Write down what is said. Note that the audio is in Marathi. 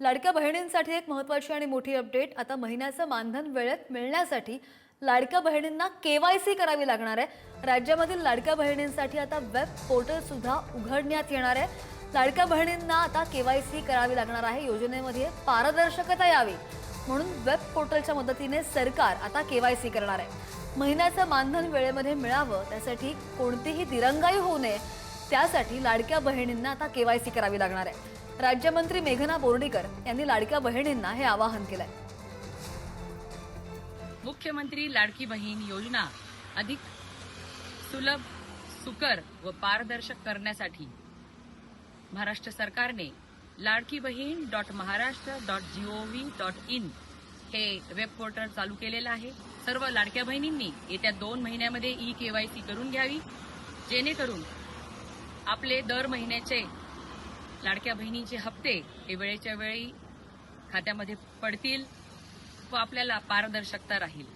लाडक्या बहिणींसाठी एक महत्त्वाची आणि मोठी अपडेट आता महिन्याचं मानधन वेळेत मिळण्यासाठी लाडक्या बहिणींना केवायसी करावी लागणार आहे. राज्यामधील लाडक्या बहिणींसाठी आता वेब पोर्टल सुद्धा उघडण्यात येणार आहे. लाडक्या बहिणींना आता केवायसी करावी लागणार आहे. योजनेमध्ये पारदर्शकता यावी. म्हणून वेब पोर्टलच्या मदतीने सरकार आता केवायसी करणार आहे. महिन्याचं मानधन वेळेमध्ये मिळावं त्यासाठी कोणतीही दिरंगाई होऊ नये. त्यासाठी लाडक्या बहिणींना आता केवायसी करावी लागणार आहे. राज्यमंत्री मेघना बोर्डीकर यांनी लाडक्या बहिणींना हे आवाहन केलंय. मुख्यमंत्री लाडकी बहीण योजना अधिक सुलभ सुकर व पारदर्शक करण्यासाठी महाराष्ट्र सरकारने Ladki Bahin dot Maharashtra dot GOV dot in हे वेब पोर्टल चालू केलेलं आहे. सर्व लाडक्या बहिणींनी येत्या दोन महिन्यामध्ये ई केवायसी करून घ्यावी जेणेकरून आपले दर महिन्याचे लाडक्या बहिणीचे हप्ते हे वेळेच्या वेळी खात्यामध्ये पडतील व आपल्याला पारदर्शकता राहील.